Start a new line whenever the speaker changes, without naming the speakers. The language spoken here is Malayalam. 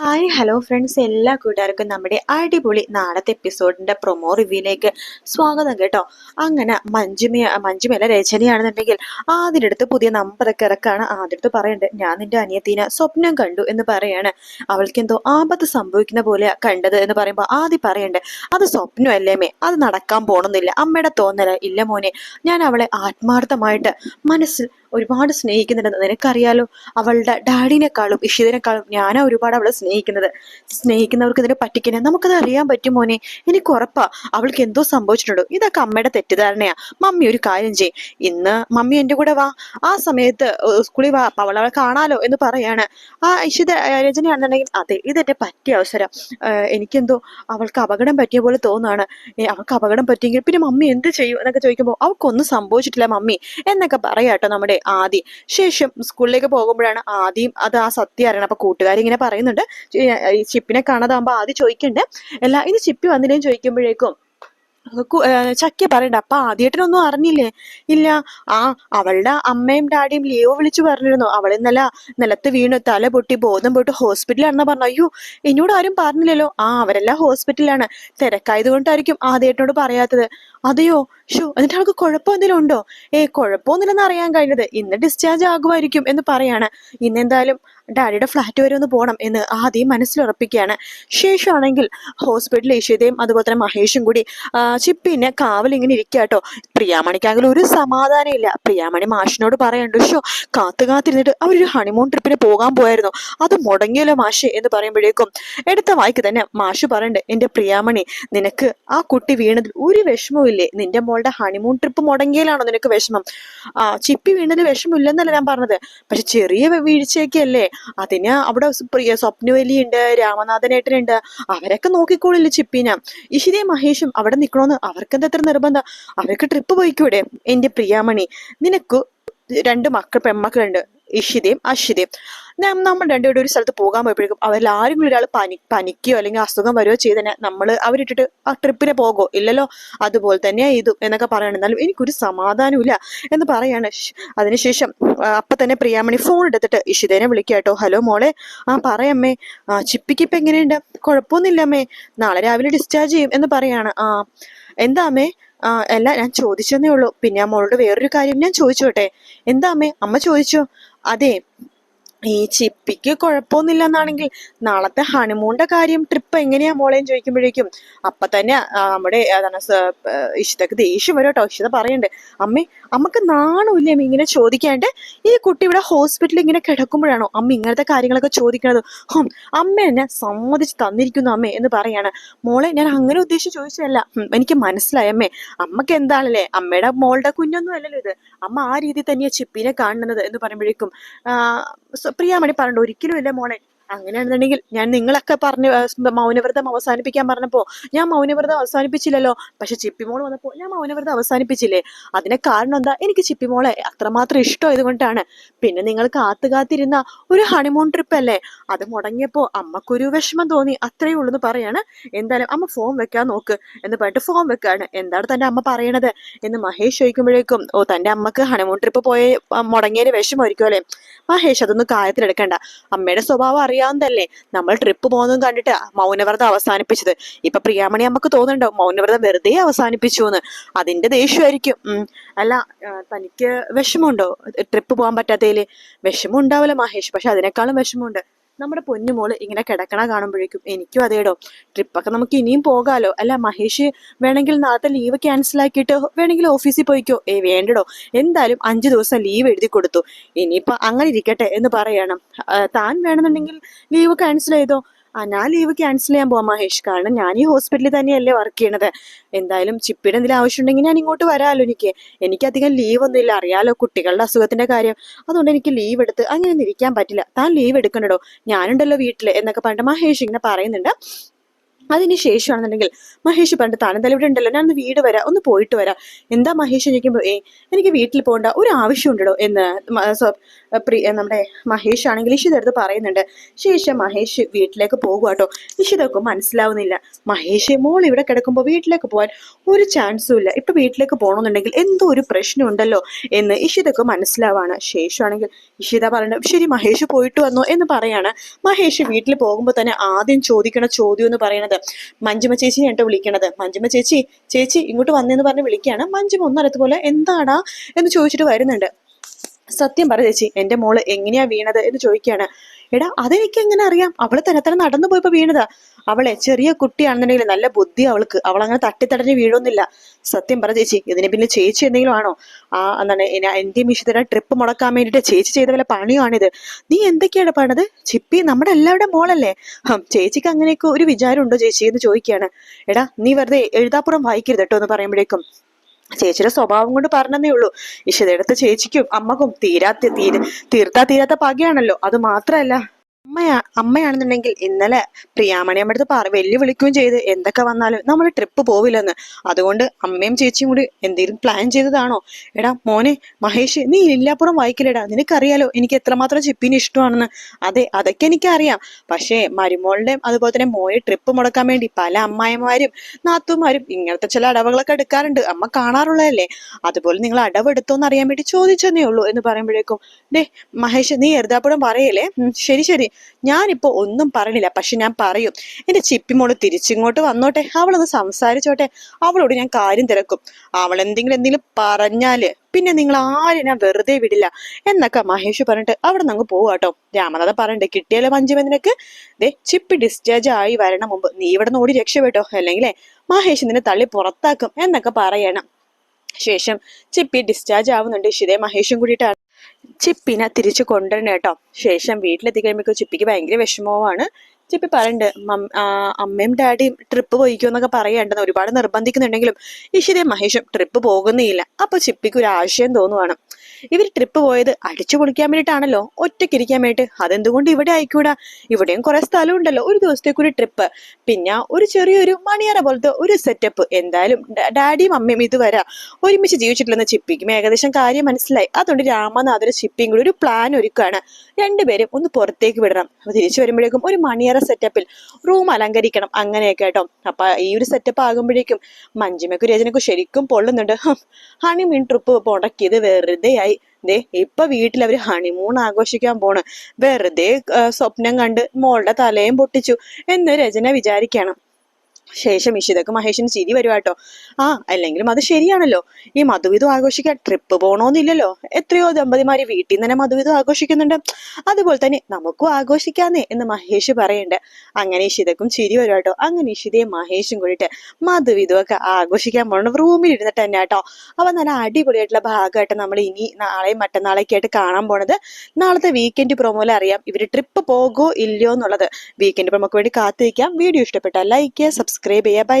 ഹായ് ഹലോ ഫ്രണ്ട്സ് എല്ലാ കൂട്ടുകാർക്കും നമ്മുടെ അടിപൊളി നാളത്തെ എപ്പിസോഡിന്റെ പ്രൊമോ റിവ്യൂയിലേക്ക് സ്വാഗതം കേട്ടോ. അങ്ങനെ മഞ്ജുമ മഞ്ജുമല രചനയാണെന്നുണ്ടെങ്കിൽ ആദ്യത്തെ അടുത്ത് പുതിയ നമ്പറൊക്കെ ഇറക്കാണ്. ആദ്യത്തെ അടുത്ത് പറയുന്നുണ്ട് ഞാൻ നിന്റെ അനിയത്തിനെ സ്വപ്നം കണ്ടു എന്ന് പറയാണ്. അവൾക്ക് എന്തോ ആപത്ത് സംഭവിക്കുന്ന പോലെ കണ്ടത് എന്ന് പറയുമ്പോൾ ആദ്യം പറയണ്ടേ അത് സ്വപ്നമല്ലേ മേ അത് നടക്കാൻ പോണമെന്നില്ല അമ്മയുടെ തോന്നല ഇല്ല മോനെ ഞാൻ അവളെ ആത്മാർത്ഥമായിട്ട് മനസ്സിൽ ഒരുപാട് സ്നേഹിക്കുന്നുണ്ടെന്ന് നിനക്കറിയാലോ അവളുടെ ഡാഡിനെക്കാളും ഇഷിതിനെക്കാളും ഞാനാ ഒരുപാട് അവളെ സ്നേഹിക്കുന്നത്. സ്നേഹിക്കുന്നവർക്ക് ഇതിനെ പറ്റിക്കുന്നത് നമുക്കത് അറിയാൻ പറ്റും മോനെ. എനിക്ക് ഉറപ്പാ അവൾക്ക് എന്തോ സംഭവിച്ചിട്ടുണ്ടോ? ഇതൊക്കെ അമ്മയുടെ തെറ്റിദ്ധാരണയാ. മമ്മി ഒരു കാര്യം ചെയ്യും. ഇന്ന് മമ്മി എന്റെ കൂടെ വാ. ആ സമയത്ത് സ്കൂളിൽ വാ. അവൾ അവളെ കാണാലോ എന്ന് പറയാണ്. ആ ഇഷിത രചനയാണെന്നുണ്ടെങ്കിൽ അതെ ഇതെന്റെ പറ്റിയ അവസരം. എനിക്കെന്തോ അവൾക്ക് അപകടം പറ്റിയ പോലെ തോന്നുകയാണ് അവൾക്ക് അപകടം പറ്റിയെങ്കിൽ പിന്നെ മമ്മി എന്ത് ചെയ്യും എന്നൊക്കെ ചോദിക്കുമ്പോൾ അവൾക്കൊന്നും സംഭവിച്ചിട്ടില്ല മമ്മി. എന്നൊക്കെ പറയാട്ടോ നമ്മുടെ ആദി. ശേഷം സ്കൂളിലേക്ക് പോകുമ്പോഴാണ് ആദ്യം അത് ആ സത്യം അറിയണം അപ്പൊ കൂട്ടുകാരി ഇങ്ങനെ പറയുന്നുണ്ട്. ഈ ചിപ്പിനെ കാണാതാകുമ്പോ ആദ്യം ചോദിക്കണ്ടേ. അല്ല ഇത് ചിപ്പി വന്നില്ലേന്ന് ചോദിക്കുമ്പോഴേക്കും ചക്ക പറയണ്ട. അപ്പൊ ആദ്യേട്ടനൊന്നും അറിഞ്ഞില്ലേ? ഇല്ല. ആ അവളുടെ അമ്മയും ഡാഡിയും ലിയോ വിളിച്ചു പറഞ്ഞിരുന്നു. അവൾ ഇന്നലെ നിലത്ത് വീണു. തല പൊട്ടി ബോധം പോയിട്ട് ഹോസ്പിറ്റലാണെന്ന് പറഞ്ഞു. അയ്യോ എന്നോട് ആരും പറഞ്ഞില്ലല്ലോ. ആ അവരെല്ലാം ഹോസ്പിറ്റലാണ് തിരക്കായത് കൊണ്ടായിരിക്കും ആദ്യേട്ടനോട് പറയാത്തത്. അതെയോ? ഷോ എന്നിട്ട് അവൾക്ക് കുഴപ്പം എന്തെങ്കിലും ഉണ്ടോ? ഏ കുഴപ്പമൊന്നുമില്ലെന്ന് അറിയാൻ കഴിഞ്ഞത്. ഇന്ന് ഡിസ്ചാർജ് ആകുമായിരിക്കും എന്ന് പറയാണ്. ഇന്ന് എന്തായാലും ഡാഡിയുടെ ഫ്ലാറ്റ് വരെ ഒന്ന് പോകണം എന്ന് ആദ്യം മനസ്സിലുറപ്പിക്കുകയാണ്. ശേഷമാണെങ്കിൽ ഹോസ്പിറ്റലിൽ ഈശ്വതയും അതുപോലെ തന്നെ മഹേഷും കൂടി ചിപ്പിനെ കാവൽ ഇങ്ങനെ ഇരിക്കാട്ടോ പ്രിയാമണിക്കാണെങ്കിൽ ഒരു സമാധാനം ഇല്ല. പ്രിയാമണി മാഷിനോട് പറയണ്ടു ഷോ കാത്തു കാത്തിരുന്നിട്ട് അവരൊരു ഹണിമൂൺ ട്രിപ്പിന് പോകാൻ പോയായിരുന്നു. അത് മുടങ്ങിയല്ലോ മാഷെ എന്ന് പറയുമ്പോഴേക്കും എടുത്ത വായിക്ക് തന്നെ മാഷ് പറയണ്ട് എന്റെ പ്രിയാമണി നിനക്ക് ആ കുട്ടി വീണതിൽ ഒരു വിഷമവും ഇല്ലേ? നിന്റെ മോളുടെ ഹണിമൂൺ ട്രിപ്പ് മുടങ്ങിയാലാണോ നിനക്ക് വിഷമം? ആ ചിപ്പി വീണതിൽ വിഷമമില്ലെന്നല്ല ഞാൻ പറഞ്ഞത്. പക്ഷെ ചെറിയ വീഴ്ചയൊക്കെ അല്ലേ അതിന് അവിടെ പ്രിയ സ്വപ്നവലിയുണ്ട് രാമനാഥനേട്ടനുണ്ട്. അവരൊക്കെ നോക്കിക്കോളില്ല ചിപ്പിനെ. ഇഷിതയും മഹേഷും അവിടെ നിൽക്കണോന്ന് അവർക്ക് എന്താ എത്ര നിർബന്ധം? അവർക്ക് ട്രിപ്പ് പോയിക്കൂടെ? എന്റെ പ്രിയാമണി നിനക്ക് രണ്ട് മക്കൾ പെമ്മക്കളുണ്ട് ഇഷിതയും അഷിതയും നമ്മൾ രണ്ടുപേരും ഒരു സ്ഥലത്ത് പോകാൻ പോയപ്പോഴേക്കും അവരിൽ ആരെങ്കിലും ഒരാൾ പനി പനിക്കുകയോ അല്ലെങ്കിൽ അസുഖം വരുമോ ചെയ്തന്നെ നമ്മൾ അവരിട്ടിട്ട് ആ ട്രിപ്പിനെ പോകോ ഇല്ലല്ലോ. അതുപോലെ തന്നെയാ ഇതും എന്നൊക്കെ പറയണം എന്നാലും എനിക്കൊരു സമാധാനമില്ല എന്ന് പറയാണ്. അതിനുശേഷം അപ്പൊ തന്നെ പ്രിയാമണി ഫോൺ എടുത്തിട്ട് ഇഷിതേനെ വിളിക്കാട്ടോ ഹലോ മോളെ. ആ പറയമ്മേ. ആ ചിപ്പിക്ക് ഇപ്പൊ എങ്ങനെയുണ്ട്? കുഴപ്പമൊന്നുമില്ല അമ്മേ. നാളെ രാവിലെ ഡിസ്ചാർജ് ചെയ്യും എന്ന് പറയാണ്. ആ എന്താ അമ്മേ? ആ അല്ല ഞാൻ ചോദിച്ചെന്നേ ഉള്ളൂ. പിന്നെ ആ മോളോട് വേറൊരു കാര്യം ഞാൻ ചോദിച്ചോട്ടെ. എന്താ അമ്മേ? അമ്മ ചോദിച്ചോ. അതെ ഈ ചിപ്പിക്ക് കുഴപ്പമൊന്നുമില്ല എന്നാണെങ്കിൽ നാളത്തെ ഹണിമൂണിന്റെ കാര്യം ട്രിപ്പ് എങ്ങനെയാ മോളേന്ന് ചോദിക്കുമ്പോഴേക്കും അപ്പൊ തന്നെ നമ്മുടെ അതാണ് ഇഷിതക്ക് ദേഷ്യം വരും കേട്ടോ. ഇഷിത പറയണ്ട് അമ്മേ അമ്മയ്ക്ക് അമ്മ ഇങ്ങനെ ചോദിക്കാണ്ട്? ഈ കുട്ടി ഇവിടെ ഹോസ്പിറ്റലിൽ ഇങ്ങനെ കിടക്കുമ്പോഴാണോ അമ്മ ഇങ്ങനത്തെ കാര്യങ്ങളൊക്കെ ചോദിക്കണത്? ഹും അമ്മ എന്നെ സമ്മതിച്ച് തന്നിരിക്കുന്നു അമ്മേ എന്ന് പറയാണ്. മോളെ ഞാൻ അങ്ങനെ ഉദ്ദേശിച്ച് ചോദിച്ചതല്ല. എനിക്ക് മനസ്സിലായി അമ്മേ. അമ്മയ്ക്ക് എന്താണല്ലേ? അമ്മയുടെ മോളുടെ കുഞ്ഞൊന്നും അല്ലല്ലോ ഇത്. അമ്മ ആ രീതിയിൽ തന്നെയാ ചിപ്പിനെ കാണുന്നത് എന്ന് പറയുമ്പോഴേക്കും പ്രിയാമണി പറഞ്ഞു ഒരിക്കലും ഇല്ല മോളെ അങ്ങനെയാണെന്നുണ്ടെങ്കിൽ ഞാൻ നിങ്ങളൊക്കെ പറഞ്ഞ് മൗനവ്രതം അവസാനിപ്പിക്കാൻ പറഞ്ഞപ്പോൾ ഞാൻ മൗനവ്രതം അവസാനിപ്പിച്ചില്ലല്ലോ. പക്ഷെ ചിപ്പിമോൾ വന്നപ്പോൾ ഞാൻ മൗനവ്രതം അവസാനിപ്പിച്ചില്ലേ? അതിന് കാരണം എന്താ? എനിക്ക് ചിപ്പിമോളെ അത്രമാത്രം ഇഷ്ടമായത് കൊണ്ടാണ് പിന്നെ നിങ്ങൾ കാത്തു കാത്തിരുന്ന ഒരു ഹണിമൂൺ ട്രിപ്പ് അല്ലേ? അത് മുടങ്ങിയപ്പോൾ അമ്മക്കൊരു വിഷമം തോന്നി. അത്രയേ ഉള്ളൂ എന്ന് പറയാണ്. എന്തായാലും അമ്മ ഫോം വെക്കാൻ നോക്ക് എന്ന് പറഞ്ഞിട്ട് ഫോം വെക്കാണ്. എന്താണ് തന്റെ അമ്മ പറയണത്? എന്ന് മഹേഷ് ചോദിക്കുമ്പോഴേക്കും ഓ തന്റെ അമ്മയ്ക്ക് ഹണിമൂൺ ട്രിപ്പ് പോയ ആ, മുടങ്ങിയതിന് വിഷമമായിരിക്കും അല്ലേ? മഹേഷ് അതൊന്നും കാര്യത്തിലെടുക്കണ്ട. അമ്മയുടെ സ്വഭാവം അറിയാവുന്നതല്ലേ? നമ്മൾ ട്രിപ്പ് പോകുന്നതും കണ്ടിട്ട് മൗനവ്രതം അവസാനിപ്പിച്ചത്. ഇപ്പൊ പ്രിയാമണി നമുക്ക് തോന്നുന്നുണ്ടോ? മൗനവ്രതം വെറുതെ അവസാനിപ്പിച്ചു എന്ന് അതിന്റെ ദേഷ്യമായിരിക്കും. അല്ല തനിക്ക് വിഷമമുണ്ടോ? ട്രിപ്പ് പോകാൻ പറ്റാത്തതിൽ? വിഷമം ഉണ്ടാവില്ല മഹേഷ് പക്ഷെ അതിനേക്കാളും വിഷമമുണ്ട്. നമ്മുടെ പൊന്നുമോൾ ഇങ്ങനെ കിടക്കണ കാണുമ്പോഴേക്കും എനിക്കും അതേടോ. ട്രിപ്പൊക്കെ നമുക്ക് ഇനിയും പോകാലോ. അല്ല മഹേഷ് വേണമെങ്കിൽ നാളത്തെ ലീവ് ക്യാൻസൽ ആക്കിയിട്ട് വേണമെങ്കിൽ ഓഫീസിൽ പോയിക്കോ. ഏ വേണ്ടടോ. എന്തായാലും അഞ്ചു ദിവസം ലീവ് എഴുതി കൊടുത്തു. ഇനിയിപ്പോൾ അങ്ങനെ ഇരിക്കട്ടെ എന്ന് പറയണം. താൻ വേണമെന്നുണ്ടെങ്കിൽ ലീവ് ക്യാൻസൽ ചെയ്തോ. ആ ഞാൻ ലീവ് ക്യാൻസൽ ചെയ്യാൻ പോവാം മഹേഷ്. കാരണം ഞാൻ ഈ ഹോസ്പിറ്റലിൽ തന്നെയല്ലേ വർക്ക് ചെയ്യണത്. എന്തായാലും ചിപ്പിയുടെ എന്തെങ്കിലും ആവശ്യമുണ്ടെങ്കിൽ ഞാൻ ഇങ്ങോട്ട് വരാമല്ലോ എനിക്ക്. എനിക്കധികം ലീവ് ഒന്നും ഇല്ല. അറിയാലോ കുട്ടികളുടെ അസുഖത്തിന്റെ കാര്യം. അതുകൊണ്ട് എനിക്ക് ലീവ് എടുത്ത് അങ്ങനെ ഒന്നും ഇരിക്കാൻ പറ്റില്ല. താൻ ലീവ് എടുക്കണ്ടോ ഞാനുണ്ടല്ലോ വീട്ടിൽ എന്നൊക്കെ പറഞ്ഞിട്ട് മഹേഷ് ഇങ്ങനെ പറയുന്നുണ്ട്. അതിന് ശേഷമാണെന്നുണ്ടെങ്കിൽ മഹേഷ് പണ്ട് താനെന്തായാലും ഇവിടെ ഉണ്ടല്ലോ. ഞാൻ ഒന്ന് വീട് വരാം ഒന്ന് പോയിട്ട് വരാം. എന്താ മഹേഷ് ചോദിക്കുമ്പോൾ ഏ എനിക്ക് വീട്ടിൽ പോകേണ്ട ഒരു ആവശ്യമുണ്ടോ എന്ന് നമ്മുടെ മഹേഷ് ആണെങ്കിൽ ഇഷിത അടുത്ത് പറയുന്നുണ്ട്. ശേഷം മഹേഷ് വീട്ടിലേക്ക് പോകുക കേട്ടോ ഇഷിതൊക്കെ മനസ്സിലാവുന്നില്ല. മഹേഷ് മോൾ ഇവിടെ കിടക്കുമ്പോൾ വീട്ടിലേക്ക് പോകാൻ ഒരു ചാൻസും ഇല്ല. ഇപ്പൊ വീട്ടിലേക്ക് പോകണമെന്നുണ്ടെങ്കിൽ എന്തോ ഒരു പ്രശ്നമുണ്ടല്ലോ എന്ന് ഇഷിതൊക്കെ മനസ്സിലാവാണ്. ശേഷമാണെങ്കിൽ ഇഷിത പറയുന്നത് ശരി മഹേഷ് പോയിട്ട് വന്നോ എന്ന് പറയാണ്. മഹേഷ് വീട്ടിൽ പോകുമ്പോൾ തന്നെ ആദ്യം ചോദിക്കണ ചോദ്യം എന്ന് പറയുന്നത് മഞ്ജുമ ചേച്ചി കേട്ടോ വിളിക്കണത്. മഞ്ജുമ ചേച്ചി ചേച്ചി ഇങ്ങോട്ട് വന്നെന്ന് പറഞ്ഞ് വിളിക്കുകയാണ്. മഞ്ജുമ ഒന്നറിയത്തുപോലെ എന്താടാ എന്ന് ചോദിച്ചിട്ട് വരുന്നുണ്ട്. സത്യം പറ ചേച്ചി എന്റെ മോൾ എങ്ങനെയാ വീണത് എന്ന് ചോദിക്കുകയാണ്. എടാ അതെനിക്ക് എങ്ങനെ അറിയാം? അവൾ തന്നെ തന്നെ നടന്നു പോയപ്പോ വീണതാ. അവളെ ചെറിയ കുട്ടിയാണെന്നുണ്ടെങ്കിൽ നല്ല ബുദ്ധി അവൾക്ക്. അവൾ അങ്ങനെ തട്ടിത്തടഞ്ഞ് വീഴൊന്നില്ല സത്യം പറ ചേച്ചി ഇതിനെ പിന്നെ ചേച്ചി എന്തെങ്കിലും ആണോ? ആ എന്താണ് എന്റെ മിഷത്തിന്റെ ട്രിപ്പ് മുടക്കാൻ വേണ്ടിട്ട് ചേച്ചി ചെയ്ത വല്ല പണിയാണിത്. നീ എന്തൊക്കെയാണ് പണത്? ചിപ്പി നമ്മുടെ എല്ലാവരുടെ മോളല്ലേ? ചേച്ചിക്ക് അങ്ങനെയൊക്കെ ഒരു വിചാരം ഉണ്ടോ ചേച്ചി എന്ന് ചോദിക്കുകയാണ്. എടാ നീ വെറുതെ എഴുതാപ്പുറം വായിക്കരുത് കേട്ടോ എന്ന് പറയുമ്പോഴേക്കും. ചേച്ചിയുടെ സ്വഭാവം കൊണ്ട് പറഞ്ഞതേ ഉള്ളൂ. ഇഷിതയെടുത്ത് ചേച്ചിക്കും അമ്മക്കും തീരാത്ത തീരെ തീർത്താ തീരാത്ത പകയാണല്ലോ. അത് മാത്രല്ല. അമ്മയാ അമ്മയാണെന്നുണ്ടെങ്കിൽ ഇന്നലെ പ്രിയാമണി അമ്മടുത്ത് പറ വെല്ലുവിളിക്കുകയും ചെയ്ത് എന്തൊക്കെ വന്നാലും നമ്മൾ ട്രിപ്പ് പോവില്ലെന്ന്. അതുകൊണ്ട് അമ്മയും ചേച്ചിയും കൂടി എന്തെങ്കിലും പ്ലാൻ ചെയ്തതാണോ? എടാ മോനെ മഹേഷ് നീ ഇല്ലാപ്പുറം വായിക്കില്ലടാ. നിനക്കറിയാലോ എനിക്ക് എത്രമാത്രം ചിപ്പിന് ഇഷ്ടമാണെന്ന്. അതെ അതൊക്കെ എനിക്കറിയാം. പക്ഷേ മരുമോളുടെ അതുപോലെ തന്നെ മോയെ ട്രിപ്പ് മുടക്കാൻ വേണ്ടി പല അമ്മായിമാരും നാത്തുമാരും ഇങ്ങനത്തെ ചില അടവുകളൊക്കെ എടുക്കാറുണ്ട്. അമ്മ കാണാറുള്ളതല്ലേ? അതുപോലെ നിങ്ങൾ അടവ് അടവെടുത്തോന്ന് അറിയാൻ വേണ്ടി ചോദിച്ചെന്നേ ഉള്ളൂ എന്ന് പറയുമ്പോഴേക്കും ഡേ മഹേഷ് നീ എറുതാപ്പുറം പറയല്ലേ? ശരി ശരി. ഞാനിപ്പോ ഒന്നും പറഞ്ഞില്ല. പക്ഷെ ഞാൻ പറയും എന്റെ ചിപ്പിമോൾ തിരിച്ചിങ്ങോട്ട് വന്നോട്ടെ. അവളൊന്ന് സംസാരിച്ചോട്ടെ. അവളോട് ഞാൻ കാര്യം തിരക്കും. അവൾ എന്തെങ്കിലും എന്തെങ്കിലും പറഞ്ഞാൽ പിന്നെ നിങ്ങൾ ആരും ഞാൻ വെറുതെ വിടില്ല. എന്നൊക്കെ മഹേഷ് പറഞ്ഞിട്ട് അവിടെ നിന്ന് അങ്ങ് കേട്ടോ രാമനാഥ പറഞ്ഞിട്ട് കിട്ടിയാലോ മഞ്ജുമ ദേ ചിപ്പി ഡിസ്ചാർജ് ആയി വരണ മുമ്പ് നീ ഇവിടെ നിന്ന് ഓടി രക്ഷപ്പെട്ടോ? അല്ലെങ്കിലേ മഹേഷ് നിന്നെ തള്ളി പുറത്താക്കും എന്നൊക്കെ പറയണം. ശേഷം ചിപ്പി ഡിസ്ചാർജ് ആവുന്നുണ്ട്. ഇഷിതേ മഹേഷും കൂടിയിട്ടാണ്. ചിപ്പിനെ തിരിച്ചു കൊണ്ടുവരണം കേട്ടോ. ശേഷം വീട്ടിലെത്തി കഴിയുമ്പോൾ ചിപ്പിക്ക് ഭയങ്കര വിഷമവുമാണ്. ചിപ്പി പറയുന്നുണ്ട് അമ്മയും ഡാഡിയും ട്രിപ്പ് പോയിക്കോ എന്നൊക്കെ പറയണ്ടെന്ന് ഒരുപാട് നിർബന്ധിക്കുന്നുണ്ടെങ്കിലും ഇഷിതയും മഹേഷും ട്രിപ്പ് പോകുന്നേയില്ല. അപ്പൊ ചിപ്പിക്ക് ഒരു ആശയം തോന്നുവാണ്. ഇവർ ട്രിപ്പ് പോയത് അടിച്ചു പൊളിക്കാൻ വേണ്ടിയിട്ടാണല്ലോ ഒറ്റയ്ക്കിരിക്കാൻ വേണ്ടിയിട്ട് അതെന്തുകൊണ്ട് ഇവിടെ ആയിക്കൂടാ? ഇവിടെയും കുറെ സ്ഥലം ഉണ്ടല്ലോ ഒരു ദിവസത്തേക്ക് ഒരു ട്രിപ്പ് പിന്നെ ഒരു ചെറിയൊരു മണിയറ പോലത്തെ ഒരു സെറ്റപ്പ് എന്തായാലും ഡാഡിയും അമ്മയും ഇതുവരെ ഒരുമിച്ച് ജീവിച്ചിട്ടില്ലെന്ന് ചിപ്പിക്കും ഏകദേശം കാര്യം മനസ്സിലായി. അതുകൊണ്ട് രാമനാഥന് ചിപ്പിയും കൂടി ഒരു പ്ലാൻ ഒരുക്കുകയാണ് രണ്ടുപേരും ഒന്ന് പുറത്തേക്ക് വിടണം. അപ്പൊ തിരിച്ചു വരുമ്പോഴേക്കും ഒരു മണിയറ സെറ്റപ്പിൽ റൂം അലങ്കരിക്കണം. അങ്ങനെയൊക്കെ കേട്ടോ. അപ്പൊ ഈ ഒരു സെറ്റപ്പ് ആകുമ്പോഴേക്കും മഞ്ജുമയ്ക്കും ശരിക്കും പൊള്ളുന്നുണ്ട്. ഹണിമീൻ ട്രിപ്പ് മുടക്കിയത് വെറുതെ ദേ ഇപ്പൊ വീട്ടിൽ അവർ ഹണിമൂൺ ആഘോഷിക്കാൻ പോണ്. വെറുതെ സ്വപ്നം കണ്ട് മോളുടെ തലയും പൊട്ടിച്ചു. എന്ന് രചന വിചാരിക്കണം. ശേഷം ഇഷിതക്ക് മഹേഷിന് ചിരി വരുവാട്ടോ ആ അല്ലെങ്കിലും അത് ശരിയാണല്ലോ. ഈ മധുവിധം ആഘോഷിക്കാൻ ട്രിപ്പ് പോണോന്നില്ലല്ലോ. എത്രയോ ദമ്പതിമാര് വീട്ടിൽ നിന്ന് തന്നെ മധുവിധം ആഘോഷിക്കുന്നുണ്ട്. അതുപോലെ തന്നെ നമുക്കും ആഘോഷിക്കാന്നേ എന്ന് മഹേഷ് പറയുന്നുണ്ട് അങ്ങനെ ഇഷിതക്കും ചിരി വരുവാട്ടോ അങ്ങനെ ഇഷിതയും മഹേഷും കൂടിയിട്ട് മധുവിധമൊക്കെ ആഘോഷിക്കാൻ പോകണം റൂമിൽ ഇരുന്നിട്ട് തന്നെ കേട്ടോ അപ്പൊ നല്ല അടിപൊളിയായിട്ടുള്ള ഭാഗമായിട്ട് നമ്മൾ ഇനി നാളെയും മറ്റന്നാളേക്ക് ആയിട്ട് കാണാൻ പോണത്. നാളത്തെ വീക്കെൻഡ് പ്രൊമോയിൽ അറിയാം ഇവർ ട്രിപ്പ് പോകോ ഇല്ലയോ എന്നുള്ളത്. വീക്കെൻഡ് പ്രൊമോക്ക് വേണ്ടി കാത്തിരിക്കാം. വീഡിയോ ഇഷ്ടപ്പെട്ടാൽ ലൈക്ക് ചെയ്യുക സബ്സ്ക്രൈബ് ചെയ്യുക ബൈ ബൈ